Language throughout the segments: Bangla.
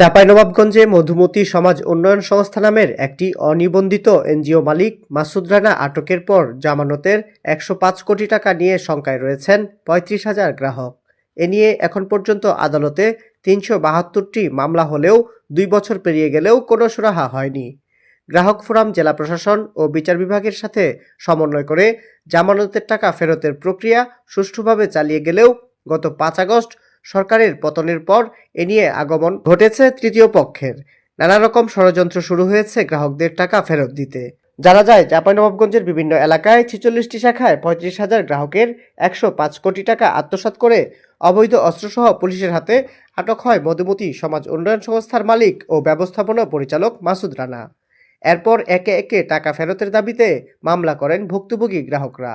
চাঁপাইনবাবগঞ্জে মধুমতি সমাজ উন্নয়ন সংস্থা নামের একটি অনিবন্ধিত এনজিও মালিক মাসুদ রানা আটকের পর জামানতের একশো পাঁচ কোটি টাকা নিয়ে শঙ্কায় রয়েছেন পঁয়ত্রিশ হাজার গ্রাহক। এ নিয়ে এখন পর্যন্ত আদালতে তিনশো বাহাত্তরটি মামলা হলেও দুই বছর পেরিয়ে গেলেও কোনো সুরাহা হয়নি। গ্রাহক ফোরাম, জেলা প্রশাসন ও বিচার বিভাগের সাথে সমন্বয় করে জামানতের টাকা ফেরতের প্রক্রিয়া সুষ্ঠুভাবে চালিয়ে গেলেও গত পাঁচ আগস্ট সরকারের পতনের পর এ নিয়ে আগমন ঘটেছে তৃতীয় পক্ষের। নানা রকম ষড়যন্ত্র শুরু হয়েছে গ্রাহকদের টাকা ফেরত দিতে। জানা যায় চাঁপাইনবাবগঞ্জের বিভিন্ন এলাকায় ছেচল্লিশটি শাখায় পঁয়ত্রিশ হাজার গ্রাহকের একশো পাঁচ কোটি টাকা আত্মসাৎ করে অবৈধ অস্ত্রসহ পুলিশের হাতে আটক হয় মধুমতি সমাজ উন্নয়ন সংস্থার মালিক ও ব্যবস্থাপনা পরিচালক মাসুদ রানা। এরপর একে একে টাকা ফেরতের দাবিতে মামলা করেন ভুক্তভোগী গ্রাহকরা।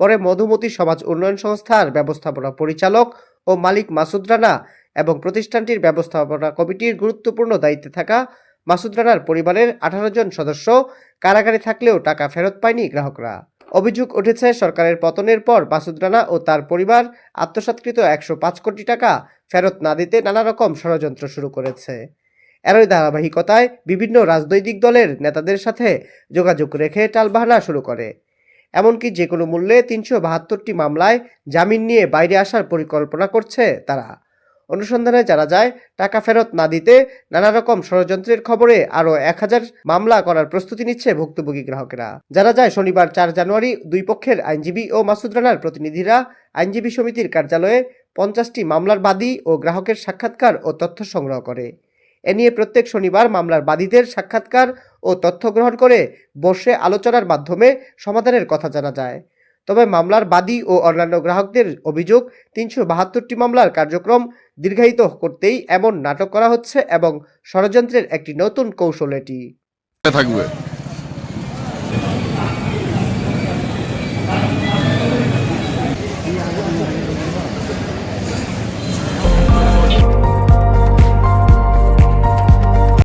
পরে মধুমতি সমাজ উন্নয়ন সংস্থার ব্যবস্থাপনা পরিচালক ও মালিক মাসুদ রানা এবং প্রতিষ্ঠানটির ব্যবস্থাপনা কমিটির গুরুত্বপূর্ণ দায়িত্বে থাকা মাসুদ রানার পরিবারের আঠারো জন সদস্য। কারাগারে থাকলেও টাকা ফেরত পায়নি গ্রাহকরা। অভিযোগ উঠেছে, সরকারের পতনের পর মাসুদ রানা ও তার পরিবার আত্মসাৎকৃত একশো পাঁচ কোটি টাকা ফেরত না দিতে নানা রকম ষড়যন্ত্র শুরু করেছে। এরই ধারাবাহিকতায় বিভিন্ন রাজনৈতিক দলের নেতাদের সাথে যোগাযোগ রেখে টালবাহানা শুরু করে। এমনকি যে কোনো মূল্যে তিনশো বাহাত্তরটি মামলায় জামিন নিয়ে বাইরে আসার পরিকল্পনা করছে তারা। অনুসন্ধানে জানা যায়, টাকা ফেরত না দিতে নানা রকম ষড়যন্ত্রের খবরে আরও এক হাজার মামলা করার প্রস্তুতি নিচ্ছে ভুক্তভোগী গ্রাহকেরা। জানা যায়, শনিবার চার জানুয়ারি দুই পক্ষের আইনজীবী ও মাসুদ রানার প্রতিনিধিরা আইনজীবী সমিতির কার্যালয়ে পঞ্চাশটি মামলার বাদী ও গ্রাহকের সাক্ষাৎকার ও তথ্য সংগ্রহ করে। এ নিয়ে প্রত্যেক শনিবার মামলার বাদীদের সাক্ষাৎকার ও তথ্য গ্রহণ করে বসে আলোচনার মাধ্যমে সমাধানের কথা জানা যায়। তবে মামলার বাদী ও অন্যান্য গ্রাহকদের অভিযোগ, তিনশো বাহাত্তরটি মামলার কার্যক্রম দীর্ঘায়িত করতেই এমন নাটক করা হচ্ছে এবং ষড়যন্ত্রের একটি নতুন কৌশল এটি। থাকবে।